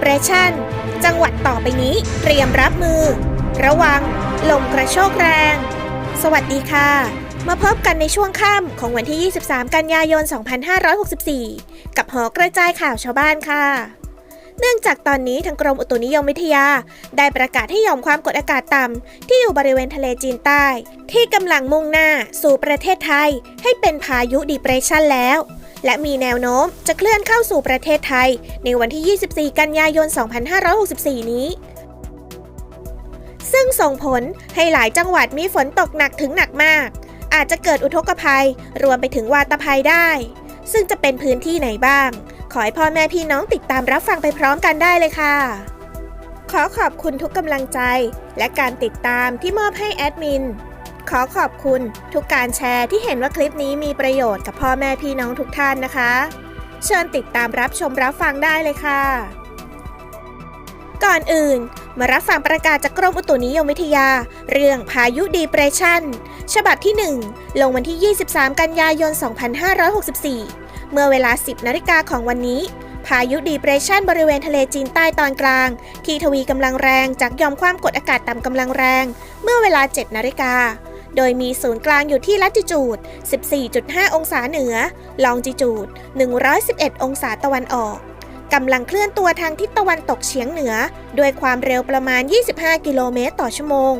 ยุดีเพรสชันจังหวัดต่อไปนี้เตรียมรับมือ ระวัง ลมกระโชกแรง สวัสดีค่ะ มาพบกันในช่วงค่ำของวันที่ 23 กันยายน 2564 กับหอกระจายข่าวชาวบ้านค่ะเนื่องจากตอนนี้ทางกรมอุตุนิยมวิทยา ได้ประกาศให้หย่อมความกดอากาศต่ำที่อยู่บริเวณทะเลจีนใต้ ที่กำลังมุ่งหน้าสู่ประเทศไทย ให้เป็นพายุดีเพรสชันแล้ว และมีแนวโน้มจะเคลื่อนเข้าสู่ประเทศไทย ในวันที่ 24 กันยายน 2564 นี้ ซึ่งส่งผลให้หลายจังหวัดมีฝนตกหนักถึงหนักมาก อาจจะเกิดอุทกภัย รวมไปถึงวาตภัยได้ ซึ่งจะเป็นพื้นที่ไหนบ้าง ขอให้พ่อแม่พี่น้องติดตามรับฟังไปพร้อมกันได้เลยค่ะขอขอบคุณทุกกำลังใจ และการติดตามที่มอบให้แอดมิน ขอขอบคุณทุกการแชร์ที่เห็นว่าคลิปนี้มีประโยชน์กับพ่อแม่พี่น้องทุกท่านนะคะ เชิญติดตามรับชมรับฟังได้เลยค่ะ ก่อนอื่น มารับฟังประกาศจากกรมอุตุนิยมวิทยา เรื่องพายุดีเพรสชันฉบับที่ 1 ลงวันที่ 23 กันยายน 2564 เมื่อเวลา 10 นาฬิกาของวันนี้พายุดีเพรสชันบริเวณทะเลจีนใต้ตอนกลาง ที่ทวีกำลังแรงจากยอมความกดอากาศต่ำกำลังแรง เมื่อเวลา 7 นาฬิกา โดยมีศูนย์กลางอยู่ที่ลัติจูด 14.5 องศาเหนือ ลองจิจูด 111 องศาตะวันออกกำลังเคลื่อนตัวทางทิศตะวันตกเฉียงเหนือ ด้วยความเร็วประมาณ 25 กิโลเมตรต่อชั่วโมง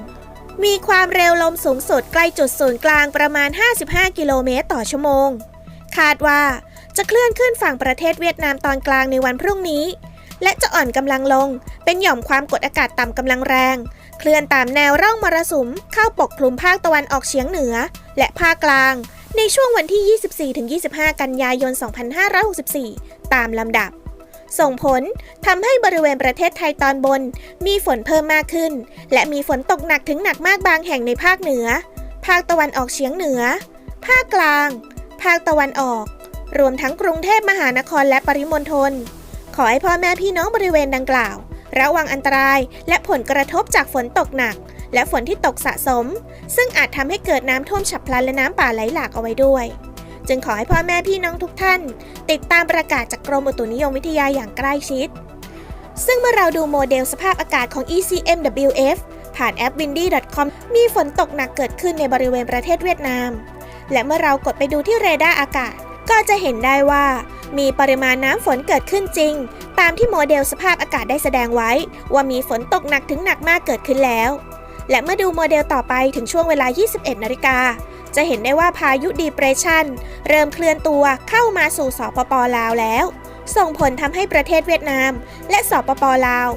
มีความเร็วลมสูงสุดใกล้จุดศูนย์กลางประมาณ 55 กิโลเมตรต่อชั่วโมง คาดว่าจะเคลื่อนขึ้นฝั่งประเทศเวียดนามตอนกลางในวันพรุ่งนี้ และจะอ่อนกำลังลง เป็นหย่อมความกดอากาศต่ำกำลังแรง เคลื่อนตามแนวร่องมรสุม เข้าปกคลุมภาคตะวันออกเฉียงเหนือ และภาคกลาง ในช่วงวันที่ 24-25 กันยายน 2564 ตามลำดับส่งผลทำให้บริเวณประเทศไทยตอนบน มีฝนเพิ่มมากขึ้น และมีฝนตกหนักถึงหนักมากบางแห่งในภาคเหนือ ภาคตะวันออกเฉียงเหนือ ภาคกลาง ภาคตะวันออก รวมทั้งกรุงเทพมหานครและปริมณฑล อให้พ่อแม่พี่น้องบริเวณดังกล่าว ระวังอันตรายและผลกระทบจากฝนตกหนัก และฝนที่ตกสะสม ซึ่งอาจทำให้เกิดน้ำท่วมฉับพลันและน้ำป่าไหลหลากเอาไว้ด้วย จึงขอให้พ่อแม่พี่น้องทุกท่าน ติดตามประกาศจากกรมอุตุนิยมวิทยาอย่างใกล้ชิด ซึ่งเมื่อเราดูโมเดลสภาพอากาศของ ECMWF ผ่านแอป windy.com มีฝนตกหนักเกิดขึ้นในบริเวณประเทศเวียดนาม และเมื่อเรากดไปดูที่เรดาร์อากาศ ก็จะเห็นได้ว่า มีปริมาณน้ำฝนเกิดขึ้นจริง ตามที่โมเดลสภาพอากาศได้แสดงไว้ ว่ามีฝนตกหนักถึงหนักมากเกิดขึ้นแล้ว และเมื่อดูโมเดลต่อไปถึงช่วงเวลา 21 นาฬิกา จะเห็นได้ว่าพายุดีเพรสชันเริ่มเคลื่อนตัวเข้ามาสู่สปปลาวแล้ว ส่งผลทำให้ประเทศเวียดนาม และสปปลาว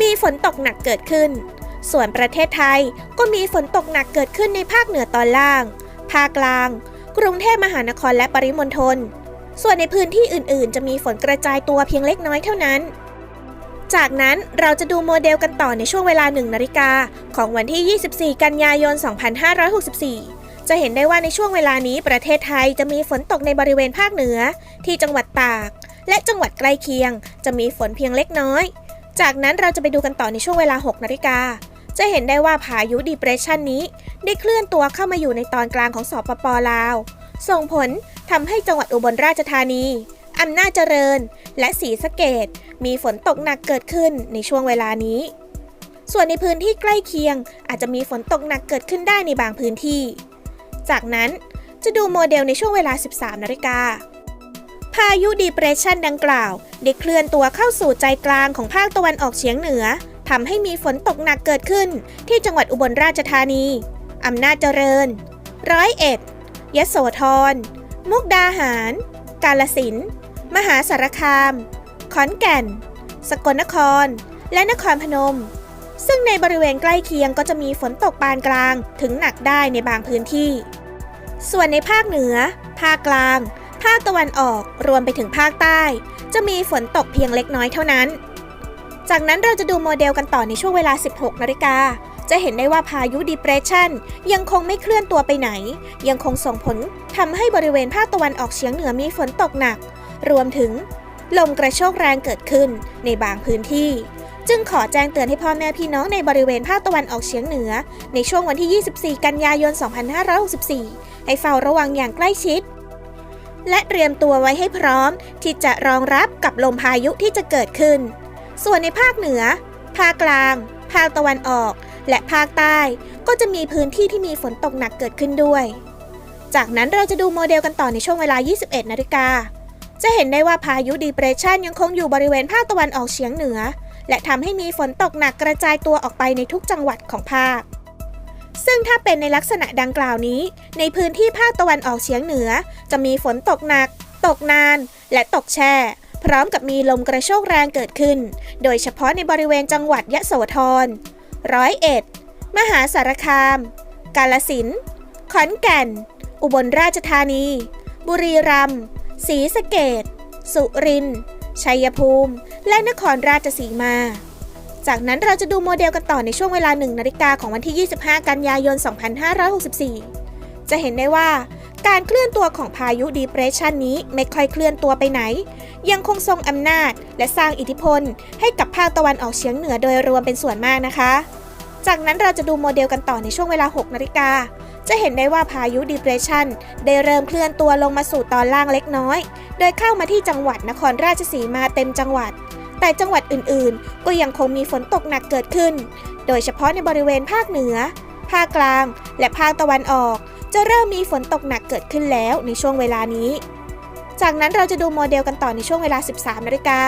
มีฝนตกหนักเกิดขึ้น ส่วนประเทศไทยก็มีฝนตกหนักเกิดขึ้นในภาคเหนือตอนล่าง ภาคกลาง กรุงเทพมหานครและปริมณฑล ส่วนในพื้นที่อื่นๆ จะมีฝนกระจายตัวเพียงเล็กน้อยเท่านั้น จากนั้นเราจะดูโมเดลกันต่อในช่วงเวลา1นาฬิกาของวันที่ 24 กันยายน 2564 จะเห็นได้ว่าในช่วงเวลานี้ประเทศไทยจะมีฝนตกในบริเวณภาคเหนือ ที่จังหวัดตาก และจังหวัดใกล้เคียง จะมีฝนเพียงเล็กน้อย จากนั้นเราจะไปดูกันต่อในช่วงเวลา 6 นาฬิกา จะเห็นได้ว่าพายุดีเพรสชันนี้ ได้เคลื่อนตัวเข้ามาอยู่ในตอนกลางของสปปลาว ส่งผลทำให้จังหวัดอุบลราชธานีอำนาจเจริญ และศรีสะเกดมีฝนตกหนักเกิดขึ้นในช่วงเวลานี้ ส่วนในพื้นที่ใกล้เคียงอาจจะมีฝนตกหนักเกิดขึ้นได้ในบางพื้นที่ จากนั้นจะดูโมเดลในช่วงเวลา 13 นาฬิกา พายุดีเพรสชันดังกล่าว ได้เคลื่อนตัวเข้าสู่ใจกลางของภาคตะวันออกเฉียงเหนือ ทำให้มีฝนตกหนักเกิดขึ้น ที่จังหวัดอุบลราชธานี อำนาจเจริญ ร้อยเอ็ด ยโสธร มุกดาหาร กาลสิน มหาสารคาม ขอนแก่น สกลนคร และนครพนม ซึ่งในบริเวณใกล้เคียงก็จะมีฝนตกปานกลางถึงหนักได้ในบางพื้นที่ ส่วนในภาคเหนือ ภาคกลาง ภาคตะวันออก รวมไปถึงภาคใต้ จะมีฝนตกเพียงเล็กน้อยเท่านั้น จากนั้นเราจะดูโมเดลกันต่อในช่วงเวลา 16 นาฬิกา จะเห็นได้ว่าพายุดีเพรสชันยังคงไม่เคลื่อนตัวไปไหน ยังคงส่งผลทำให้บริเวณภาคตะวันออกเฉียงเหนือมีฝนตกหนัก รวมถึง ลมกระโชกแรงเกิดขึ้นในบางพื้นที่ จึงขอแจ้งเตือนให้พ่อแม่พี่น้องในบริเวณภาคตะวันออกเฉียงเหนือ ในช่วงวันที่ 24 กันยายน 2564 ให้เฝ้าระวังอย่างใกล้ชิดและเตรียมตัวไว้ให้พร้อมที่จะรองรับกับลมพายุที่จะเกิดขึ้น ส่วนในภาคเหนือ ภาคกลาง ภาคตะวันออก และภาคใต้ก็จะมีพื้นที่ที่มีฝนตกหนักเกิดขึ้นด้วย จากนั้นเราจะดูโมเดลกันต่อในช่วงเวลา 21 นาฬิกา จะเห็นได้ว่าพายุดีเปรสชันยังคงอยู่บริเวณภาคตะวันออกเฉียงเหนือ และทำให้มีฝนตกหนักกระจายตัวออกไปในทุกจังหวัดของภาคซึ่งถ้าเป็นในลักษณะดังกล่าวนี้ ในพื้นที่ภาคตะวันออกเฉียงเหนือ จะมีฝนตกหนัก ตกนาน และตกแช่ พร้อมกับมีลมกระโชกแรงเกิดขึ้น โดยเฉพาะในบริเวณจังหวัดยะโสธร ร้อยเอ็ด มหาสารคาม กาลสินธุ์ขอนแก่น อุบลราชธานี บุรีรัมย์ ศรีสะเกดสุรินทร์ ชัยภูมิ และนครราชสีมา จากนั้นเราจะดูโมเดลกันต่อในช่วงเวลา1นาฬิกาของวันที่ 25 กันยายน 2564 จะเห็นได้ว่า การเคลื่อนตัวของพายุดีเพรสชันนี้ไม่ค่อยเคลื่อนตัวไปไหน ยังคงทรงอำนาจและสร้างอิทธิพล ให้กับภาคตะวันออกเฉียงเหนือโดยรวมเป็นส่วนมากนะคะ จากนั้นเราจะดูโมเดลกันต่อในช่วงเวลา 6 นาฬิกา จะเห็นได้ว่าพายุดีเพรสชันได้เริ่มเคลื่อนตัวลงมาสู่ตอนล่างเล็กน้อย โดยเข้ามาที่จังหวัดนครราชสีมาเต็มจังหวัด แต่จังหวัดอื่นๆ ก็ยังคงมีฝนตกหนักเกิดขึ้น โดยเฉพาะในบริเวณภาคเหนือ ภาคกลาง และภาคตะวันออก จะเริ่มมีฝนตกหนักเกิดขึ้นแล้วในช่วงเวลานี้ จากนั้นเราจะดูโมเดลกันต่อในช่วงเวลา 13นาฬิกา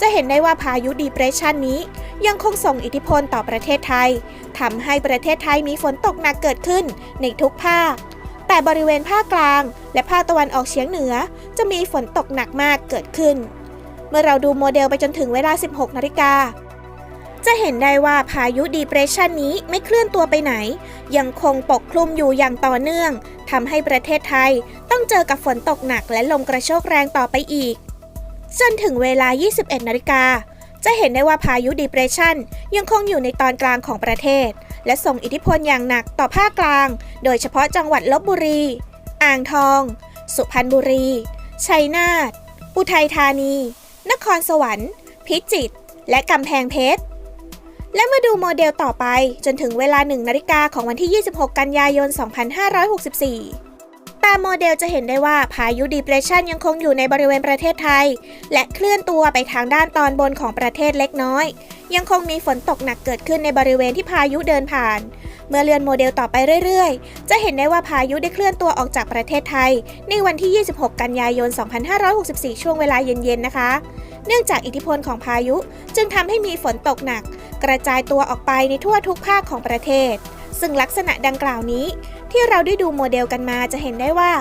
จะเห็นได้ว่าพายุดีเพรสชันนี้ ยังคงส่งอิทธิพลต่อประเทศไทยทำให้ประเทศไทยมีฝนตกหนักเกิดขึ้นในทุกภาค แต่บริเวณภาคกลาง และภาคตะวันออกเฉียงเหนือ จะมีฝนตกหนักมากเกิดขึ้น เมื่อเราดูโมเดลไปจนถึงเวลา 16นาฬิกา จะเห็นได้ว่าพายุดีเพรสชันนี้ไม่เคลื่อนตัวไปไหน ยังคงปกคลุมอยู่อย่างต่อเนื่องทำให้ประเทศไทยต้องเจอกับฝนตกหนักและลมกระโชกแรงต่อไปอีก จนถึงเวลา 21 นาฬิกา จะเห็นได้ว่าพายุดีเพรสชันยังคงอยู่ในตอนกลางของประเทศ และส่งอิทธิพลอย่างหนักต่อภาคกลาง โดยเฉพาะจังหวัดลบบุรี อ่างทอง สุพรรณบุรี ชัยนาท อุทัยธานี นครสวรรค์ พิจิตร และกำแพงเพชร และมาดูโมเดลต่อไป จนถึงเวลา 1 นาฬิกาของวันที่ 26 กันยายน 2564ตามโมเดลจะเห็นได้ว่าพายุดีเพรสชันยังคงอยู่ในบริเวณประเทศไทย และเคลื่อนตัวไปทางด้านตอนบนของประเทศเล็กน้อย ยังคงมีฝนตกหนักเกิดขึ้นในบริเวณที่พายุเดินผ่าน เมื่อเลื่อนโมเดลต่อไปเรื่อยๆ จะเห็นได้ว่าพายุได้เคลื่อนตัวออกจากประเทศไทย ในวันที่ 26 กันยายน 2564 ช่วงเวลาเย็นๆนะคะ เนื่องจากอิทธิพลของพายุ จึงทำให้มีฝนตกหนัก กระจายตัวออกไปในทั่วทุกภาคของประเทศ ซึ่งลักษณะดังกล่าวนี้ ที่เราได้ดูโมเดลกันมาจะเห็นได้ว่า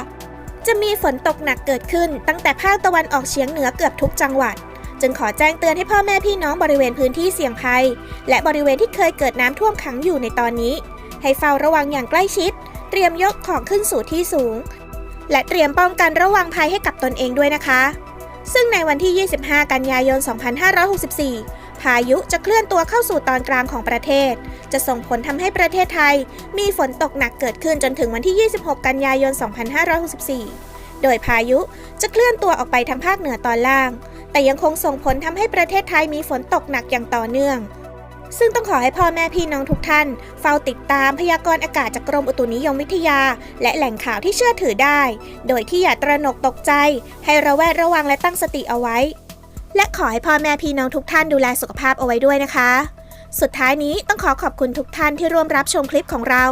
จะมีฝนตกหนักเกิดขึ้น ตั้งแต่ภาคตะวันออกเฉียงเหนือเกือบทุกจังหวัด จึงขอแจ้งเตือนให้พ่อแม่พี่น้องบริเวณพื้นที่เสี่ยงภัย และบริเวณที่เคยเกิดน้ำท่วมขังอยู่ในตอนนี้ ให้เฝ้าระวังอย่างใกล้ชิด เตรียมยกของขึ้นสู่ที่สูง และเตรียมป้องกันระวังภัยให้กับตนเองด้วยนะคะ ซึ่งในวันที่ 25 กันยายน 2564 พายุจะเคลื่อนตัวเข้าสู่ตอนกลางของประเทศ จะส่งผลทำให้ประเทศไทย มีฝนตกหนักเกิดขึ้นจนถึงวันที่ 26 กันยายน 2564 โดยพายุจะเคลื่อนตัวออกไปทางภาคเหนือตอนล่าง แต่ยังคงส่งผลทำให้ประเทศไทยมีฝนตกหนักอย่างต่อเนื่อง ซึ่งต้องขอให้พ่อแม่พี่น้องทุกท่าน เฝ้าติดตามพยากรณ์อากาศจากกรมอุตุนิยมวิทยา และแหล่งข่าวที่เชื่อถือได้ โดยที่อย่าตระหนกตกใจ ให้ระแวดระวังและตั้งสติเอาไว้ และขอให้พ่อแม่พี่น้องทุกท่านดูแลสุขภาพเอาไว้ด้วยนะคะ สุดท้ายนี้ต้องขอขอบคุณทุกท่านที่ร่วมรับชมคลิปของเรา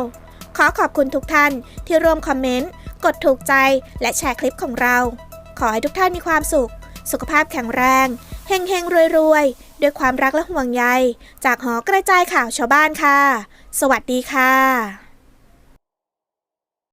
ขอขอบคุณทุกท่านที่ร่วมคอมเมนต์ กดถูกใจ และแชร์คลิปของเรา ขอให้ทุกท่านมีความสุข สุขภาพแข็งแรง เฮงเฮงรวยรวย ด้วยความรักและห่วงใย จากหอกระจายข่าวชาวบ้านค่ะ สวัสดีค่ะ